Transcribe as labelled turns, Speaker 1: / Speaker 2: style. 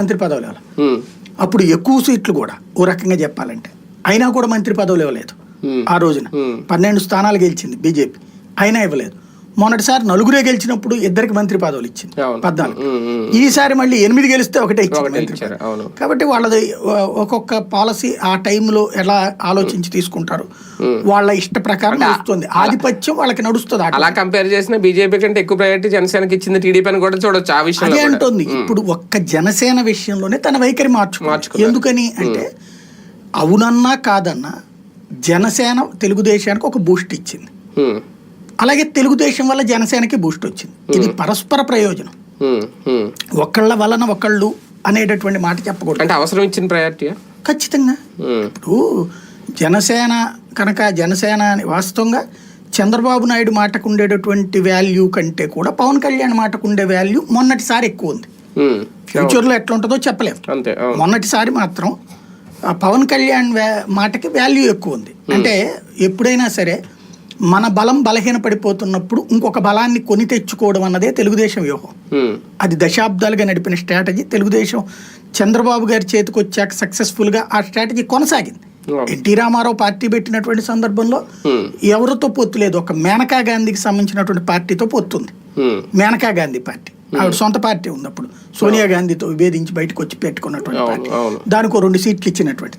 Speaker 1: మంత్రి పదవులు ఇవ్వాలి. అప్పుడు ఎక్కువ సీట్లు కూడా ఓ రకంగా చెప్పాలంటే. అయినా కూడా మంత్రి పదవులు ఇవ్వలేదు. ఆ రోజున. పన్నెండు స్థానాలు గెలిచింది బీజేపీ. అయినా ఇవ్వలేదు. మొన్నటిసారి నలుగురే గెలిచినప్పుడు ఇద్దరికి మంత్రి పదవులు ఇచ్చింది. పద్నాలుగు. ఈసారి మళ్ళీ ఎనిమిది గెలిస్తే ఒకటే ఇచ్చింది. కాబట్టి వాళ్ళది ఒక్కొక్క పాలసీ ఆ టైంలో ఎలా ఆలోచించి తీసుకుంటారు? వాళ్ళ ఇష్ట ప్రకారం నడుస్తుంది. ఆధిపత్యం వాళ్ళకి నడుస్తుంది
Speaker 2: అలా కంపేర్ చేసిన బీజేపీ కంటే ఎక్కువ ప్రయారిటీ జనసేనకి ఇచ్చింది టీడీపీ అని కూడా చూడొచ్చు ఆ విషయంలో
Speaker 1: అదే. అంటుంది. ఇప్పుడు ఒక్క జనసేన విషయంలోనే తన వైఖరి
Speaker 2: మార్చుకున్నారు.
Speaker 1: ఎందుకని అంటే అవునన్నా కాదన్నా జనసేన తెలుగుదేశానికి ఒక బూస్ట్ ఇచ్చింది. అలాగే తెలుగుదేశం వల్ల జనసేనకి బూస్ట్ వచ్చింది. ఇది పరస్పర ప్రయోజనం.
Speaker 2: ఉమ్, ఉమ్.
Speaker 1: ఒకళ్ళ వలన ఒకళ్ళు అనేటటువంటి మాట చెప్పకూడదు.
Speaker 2: అంటే అవసరం ఇచ్చిన ప్రయారిటీయా
Speaker 1: ఖచ్చితంగా. ఇప్పుడు జనసేన కనుక జనసేన అని వాస్తవంగా చంద్రబాబు నాయుడు మాటకు ఉండేటటువంటి వాల్యూ కంటే కూడా పవన్ కళ్యాణ్ మాటకు ఉండే వాల్యూ మొన్నటిసారి ఎక్కువ ఉంది. ఫ్యూచర్లో ఎట్లా ఉంటుందో చెప్పలేము మొన్నటిసారి మాత్రం పవన్ కళ్యాణ్ మాటకి వాల్యూ ఎక్కువ ఉంది. అంటే ఎప్పుడైనా సరే మన బలం బలహీన పడిపోతున్నప్పుడు ఇంకొక బలాన్ని కొని తెచ్చుకోవడం అన్నదే తెలుగుదేశం వ్యూహం. అది దశాబ్దాలుగా నడిపిన స్ట్రాటజీ. తెలుగుదేశం చంద్రబాబు గారి చేతికి వచ్చాక సక్సెస్ఫుల్గా ఆ స్ట్రాటజీ కొనసాగింది. ఎన్టీ రామారావు పార్టీ పెట్టినటువంటి సందర్భంలో ఎవరితో పొత్తు లేదు. ఒక మేనకా గాంధీకి సంబంధించినటువంటి పార్టీతో పొత్తుంది. మేనకా గాంధీ పార్టీ. ఆవిడ సొంత పార్టీ ఉంది అప్పుడు సోనియా గాంధీతో విభేదించి బయటకు వచ్చి పెట్టుకున్నటువంటి పార్టీ. దానికి రెండు సీట్లు ఇచ్చినటువంటి